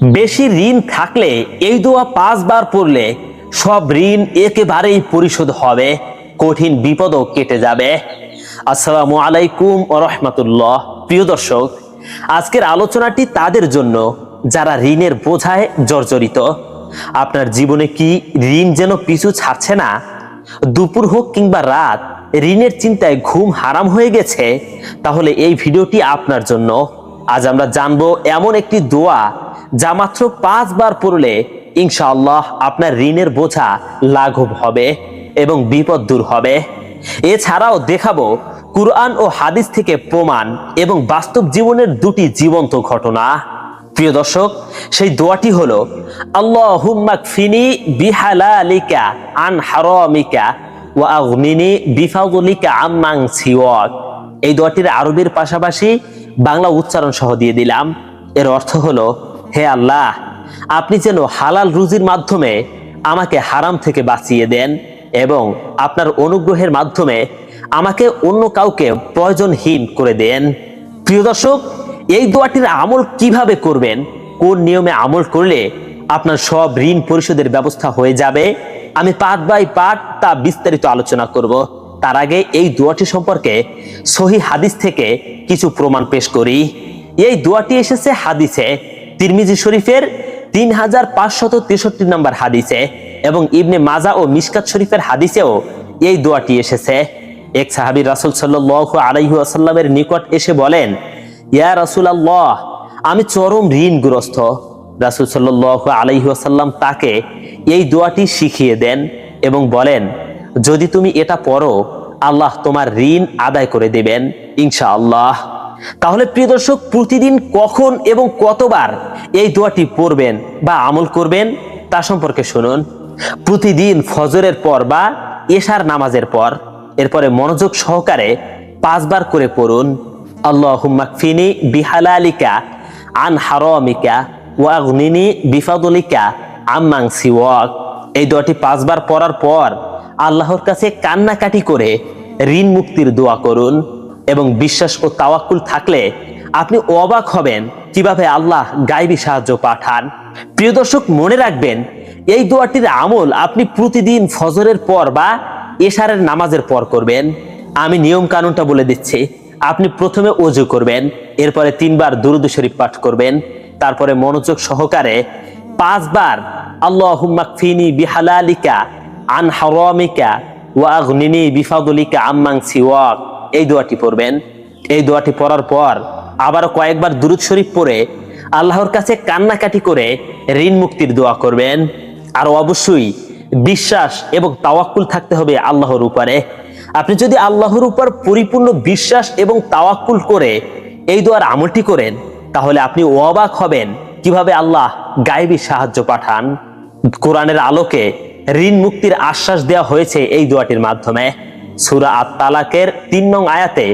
বেশি ঋণ থাকলে এই দোয়া পাঁচবার পড়লে সব ঋণ একেবারেই পরিশোধ হবে, কঠিন বিপদও কেটে যাবে। আসসালামু আলাইকুম রহমতুল্লাহ। প্রিয় দর্শক, আজকের আলোচনাটি তাদের জন্য যারা ঋণের বোঝায় জর্জরিত। আপনার জীবনে কি ঋণ যেন পিছু ছাড়ছে না? দুপুর হোক কিংবা রাত, ঋণের চিন্তায় ঘুম হারাম হয়ে গেছে, তাহলে এই ভিডিওটি আপনার জন্য। আজ আমরা জানব এমন একটি দোয়া যা মাত্র পাঁচবার পড়লে ইনশাআল্লাহ আপনার ঋণের বোঝা লাঘব হবে এবং বিপদ দূর হবে। এছাড়াও দেখাবো কুরআন ও হাদিস থেকে প্রমাণ এবং বাস্তব জীবনের দুটি জীবন্ত ঘটনা। প্রিয় দর্শক, সেই দোয়াটি হলো আল্লাহুম্মাক ফিনি বিহালালিকা আন হারামিকা ওয়া আগনিনি বিফাদলিকা আম্মাং সিওয়াক। এই দোয়াটির আরবির পাশাপাশি বাংলা উচ্চারণ সহ দিয়ে দিলাম। এর অর্থ হলো হে আল্লাহ, আপনি যেন হালাল রুজির মাধ্যমে আমাকে হারাম থেকে বাঁচিয়ে দেন এবং আপনার অনুগ্রহের মাধ্যমে আমাকে অন্য কাউকে প্রয়োজনহীন করে দেন। প্রিয় দর্শক, এই দোয়াটির আমল কীভাবে করবেন, কোন নিয়মে আমল করলে আপনার সব ঋণ পরিশোধের ব্যবস্থা হয়ে যাবে, আমি পাঠ বাই পাঠ তা বিস্তারিত আলোচনা করব। তার আগে এই দোয়াটি সম্পর্কে সহি হাদিস থেকে কিছু প্রমাণ পেশ করি। এই দোয়াটি এসেছে হাদিসে তিরমিজি শরীফের তিন হাজার পাঁচশত তেষট্টি নম্বর হাদিসে এবং ইবনে মাজা ও মিসকাত শরীফের হাদিসেও এই দোয়াটি এসেছে। এক সাহাবি রাসুল সাল্লাহ আলাইহু আসাল্লামের নিকট এসে বলেন, ইয়া রাসুল আল্লাহ আমি চরম ঋণগ্রস্ত। রাসুল সাল্লাহ আলাইহু আসাল্লাম তাকে এই দোয়াটি শিখিয়ে দেন এবং বলেন, যদি তুমি এটা পড়ো, আল্লাহ তোমার ঋণ আদায় করে দেবেন, ইনশাআল্লাহ। তাহলে প্রিয় দর্শক, প্রতিদিন কখন এবং কতবার এই দোয়াটি পড়বেন বা আমল করবেন তা সম্পর্কে শুনুন। প্রতিদিন ফজরের পর বা এশার নামাজের পর, এরপরে মনোযোগ সহকারে পাঁচবার করে পড়ুন আল্লাহুম্মাকফিনি বিহালালিকা আন হারামিকা ওয়াগনিনি বিফাদলিকা আম্মাং সিওয়াক। এই দোয়াটি পাঁচবার পড়ার পর আল্লাহর কাছে কান্নাকাটি করে ঋণ মুক্তির দোয়া করুন। এবং বিশ্বাস ও তাওয়াক্কুল থাকলে আপনি অবাক হবেন কীভাবে আল্লাহ গাইবী সাহায্য পাঠান। প্রিয় দর্শক, মনে রাখবেন, এই দোয়াটির আমল আপনি প্রতিদিন ফজরের পর বা এশারের নামাজের পর করবেন। আমি নিয়ম কানুনটা বলে দিচ্ছি, আপনি প্রথমে অজু করবেন, এরপরে তিনবার দুরুদ শরীফ পাঠ করবেন, তারপরে মনোযোগ সহকারে পাঁচবার আল্লাহ ফিনি বিহালালিকা আন হারামিকা ওয়া আগনিনি বিফাদুলিকা আম্মাং এই দোয়াটি পড়বেন। এই দোয়াটি পড়ার পর আবারও কয়েকবার দুরুদ শরীফ পড়ে আল্লাহর কাছে কান্নাকাটি করে ঋণ মুক্তির দোয়া করবেন। আর অবশ্যই বিশ্বাস এবং তাওয়াক্কুল থাকতে হবে আল্লাহর উপরে। আপনি যদি আল্লাহর উপর পরিপূর্ণ বিশ্বাস এবং তাওয়াক্কুল করে এই দোয়ার আমলটি করেন, তাহলে আপনি অবাক হবেন কীভাবে আল্লাহ গায়েবী সাহায্য পাঠান। কোরআনের আলোকে ঋণ মুক্তির আশ্বাস দেওয়া হয়েছে এই দোয়াটির মাধ্যমে। সুরা আত তালাকের তিন নং আয়াতে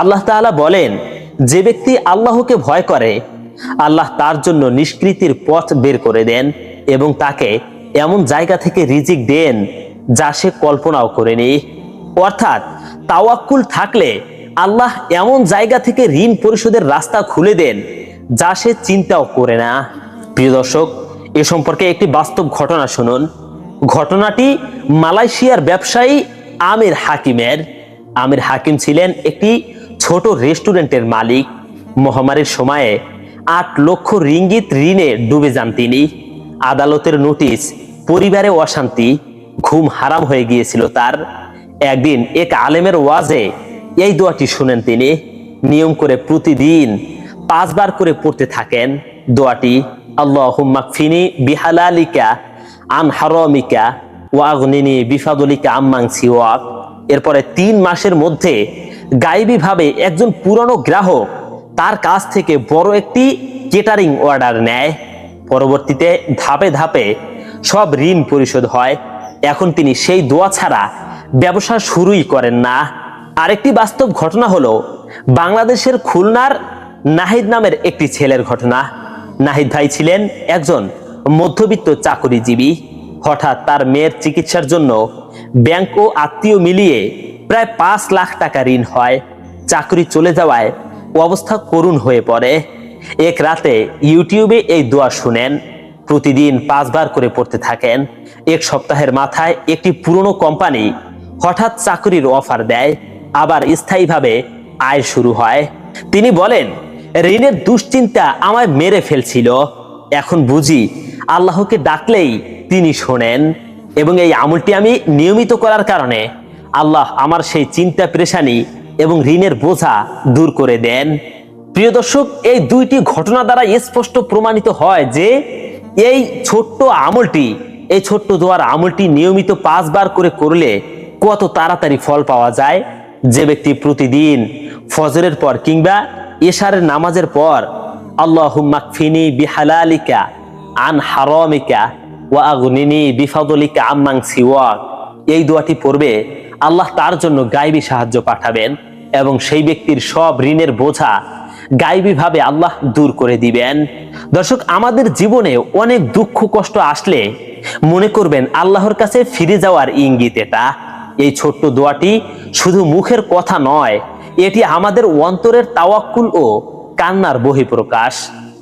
আল্লাহ তাআলা বলেন, যে ব্যক্তি আল্লাহকে ভয় করে, আল্লাহ তার জন্য নিষ্কৃতির পথ বের করে দেন এবং তাকে এমন জায়গা থেকে রিজিক দেন যা সে কল্পনাও করেনি। অর্থাৎ তাওয়াক্কুল থাকলে আল্লাহ এমন জায়গা থেকে ঋণ পরিশোধের রাস্তা খুলে দেন যা সে চিন্তাও করে না। প্রিয় দর্শক, এ সম্পর্কে একটি বাস্তব ঘটনা শুনুন। ঘটনাটি মালয়েশিয়ার ব্যবসায়ী আমির হাকিমের, আমির হাকিম ছিলেন একটি ছোট রেস্টুরেন্টের মালিক। মহামারীর সময়ে আট লক্ষ রিঙ্গিত ঋণে ডুবে যান তিনি। আদালতের নোটিশ, পরিবারে অশান্তি, ঘুম হারাম হয়ে গিয়েছিল তার। একদিন এক আলেমের ওয়াজে এই দোয়াটি শুনেন তিনি, নিয়ম করে প্রতিদিন পাঁচবার করে পড়তে থাকেন। দোয়াটি আল্লাহ ফিনি বিহালালিকা আন হারমিকা ওয়াগনিনি বিফাদলিকা আম্মাং সিওয়াক। এরপরে তিন মাসের মধ্যে গাইবী ভাবে একজন পুরনো গ্রাহক তার কাছ থেকে বড় একটি কেটারিং অর্ডার নেয়। পরবর্তীতে ধাপে ধাপে সব ঋণ পরিশোধ হয়। এখন তিনি সেই দোয়া ছাড়া ব্যবসা শুরুই করেন না। আরেকটি বাস্তব ঘটনা হলো, বাংলাদেশের খুলনার নাহিদ নামের একটি ছেলের ঘটনা। নাহিদ ভাই ছিলেন একজন মধ্যবিত্ত চাকরিজীবী। হঠাৎ তার মেয়ের চিকিৎসার জন্য ব্যাংক ও আত্মীয় মিলিয়ে প্রায় পাঁচ লাখ টাকা ঋণ হয়। চাকরি চলে যাওয়ায় অবস্থা করুণ হয়ে পড়ে। এক রাতে ইউটিউবে এই দোয়া শুনেন। প্রতিদিন পাঁচবার করে পড়তে থাকেন। এক সপ্তাহের মাথায় একটি পুরনো কোম্পানি হঠাৎ চাকরির অফার দেয়। আবার স্থায়ীভাবে আয় শুরু হয়। তিনি বলেন, ঋণের দুশ্চিন্তা আমায় মেরে ফেলছিল। এখন বুঝি আল্লাহকে ডাকলেই তিনি শোনেন এবং এই আমলটি আমি নিয়মিত করার কারণে আল্লাহ আমার সেই চিন্তা পেরেশানি এবং ঋণের বোঝা দূর করে দেন। প্রিয় দর্শক, এই দুইটি ঘটনা দ্বারা স্পষ্ট প্রমাণিত হয় যে এই ছোট্ট আমলটি, এই ছোট্ট দোয়ার আমলটি নিয়মিত পাঁচবার করে করলে কত তাড়াতাড়ি ফল পাওয়া যায়? যে ব্যক্তি প্রতিদিন ফজরের পর কিংবা এশারের নামাজের পর আল্লাহ মাকফিনি বিহালালিকা আন হারামিকা এই দোয়াটি পড়বে আল্লাহ তার জন্য গাইবী সাহায্য পাঠাবেন এবং সেই ব্যক্তির সব ঋণের বোঝা গাইবীভাবে আল্লাহ দূর করে দিবেন। দর্শক, আমাদের জীবনে অনেক দুঃখ কষ্ট আসলে মনে করবেন আল্লাহর কাছে ফিরে যাওয়ার ইঙ্গিত এটা। এই ছোট্ট দোয়াটি শুধু মুখের কথা নয়, এটি আমাদের অন্তরের তাওয়াক্কুল ও কান্নার বহিঃপ্রকাশ।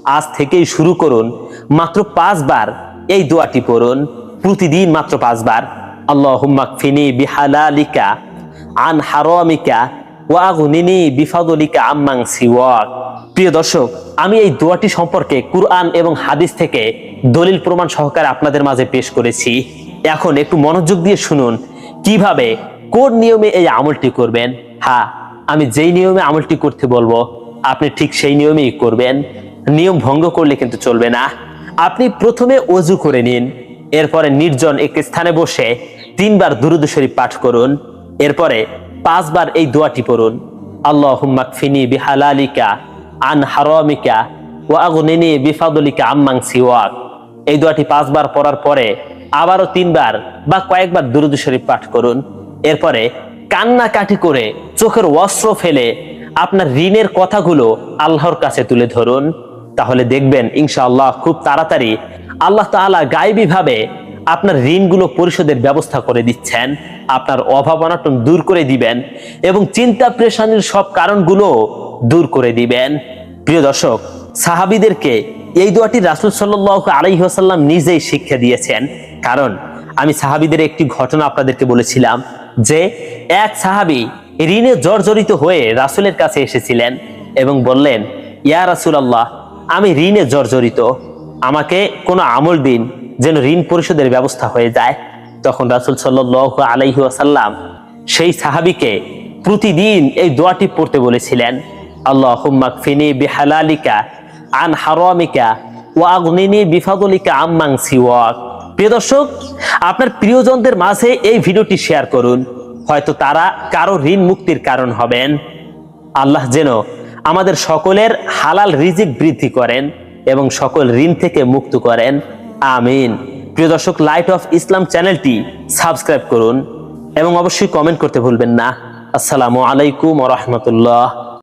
আজ থেকেই শুরু করুন, মাত্র পাঁচবার এই দোয়াটি পড়ুন প্রতিদিন মাত্র পাঁচবার। আল্লাহ ফিনি বিহালালিকা, আন হারামিকা ওয়াগুনিনি বিফাদলিকা আম্মাং সিওয়াক। প্রিয় দর্শক, আমি এই দোয়াটি সম্পর্কে কুরআন এবং হাদিস থেকে দলিল প্রমাণ সহকারে আপনাদের মাঝে পেশ করেছি। এখন একটু মনোযোগ দিয়ে শুনুন, কীভাবে, কোন নিয়মে এই আমলটি করবেন? হ্যাঁ আমি যেই নিয়মে আমলটি করতে বলব, আপনি ঠিক সেই নিয়মেই করবেন। নিয়ম ভঙ্গ করলে কিন্তু চলবে না। আপনি প্রথমে অজু করে নিন, এরপরে নির্জন একটি স্থানে বসে তিনবার দুরুদ শরীফ পাঠ করুন, এরপরে পাঁচবার এই দোয়াটি পড়ুন আল্লাহ ফিনি বিহালালিকা আন হারামিকা ও আগুনিনি বিফাদলিকা আম্মাং সিওয়াক। এই দোয়াটি পাঁচবার পড়ার পরে আবারও তিনবার বা কয়েকবার দুরুদ শরীফ পাঠ করুন, এরপরে কান্নাকাটি করে চোখের অস্ত্র ফেলে আপনার ঋণের কথাগুলো আল্লাহর কাছে তুলে ধরুন তাহলে দেখবেন, ইনশাআল্লাহ খুব তাড়াতাড়ি আল্লাহ তাআলা গায়েবী ভাবে আপনার ঋণগুলো পরিশোধের ব্যবস্থা করে দিচ্ছেন, আপনার অভাব অনাটন দূর করে দিবেন এবং চিন্তা প্রেশানির সব কারণগুলো দূর করে দিবেন। প্রিয় দর্শক, সাহাবিদেরকে এই দোয়াটি রাসুল সাল্লাহ আলাইহাসাল্লাম নিজেই শিক্ষা দিয়েছেন। কারণ আমি সাহাবিদের একটি ঘটনা আপনাদেরকে বলেছিলাম যে, এক সাহাবি ঋণে জর্জরিত হয়ে রাসুলের কাছে এসেছিলেন এবং বললেন, ইয়া রাসুল আল্লাহ আমি ঋণে জর্জরিত। আমাকে কোনো আমল দিন যেন ঋণ পরিশোধের ব্যবস্থা হয়ে যায়। তখন রাসুল সাল্লাহ আলাইহি আসাল্লাম সেই সাহাবিকে প্রতিদিন এই দোয়াটি পড়তে বলেছিলেন আল্লাহ ফিনি বিহালালিকা আন হারামিকা ও আগুনিনি বিফাদলিকা আম্মাং সিওয়াক। প্রিয় দর্শক, আপনার প্রিয়জনদের মাঝে এই ভিডিওটি শেয়ার করুন। হয়তো তারা কারও ঋণ মুক্তির কারণ হবেন। আল্লাহ যেন আমাদের সকলের হালাল রিজিক বৃদ্ধি করেন এবং সকল ঋণ থেকে মুক্ত করেন। আমিন। প্রিয় দর্শক লাইট অফ ইসলাম চ্যানেলটি সাবস্ক্রাইব করুন এবং অবশ্যই কমেন্ট করতে ভুলবেন না। আসসালামু আলাইকুম রহমতুল্লাহ।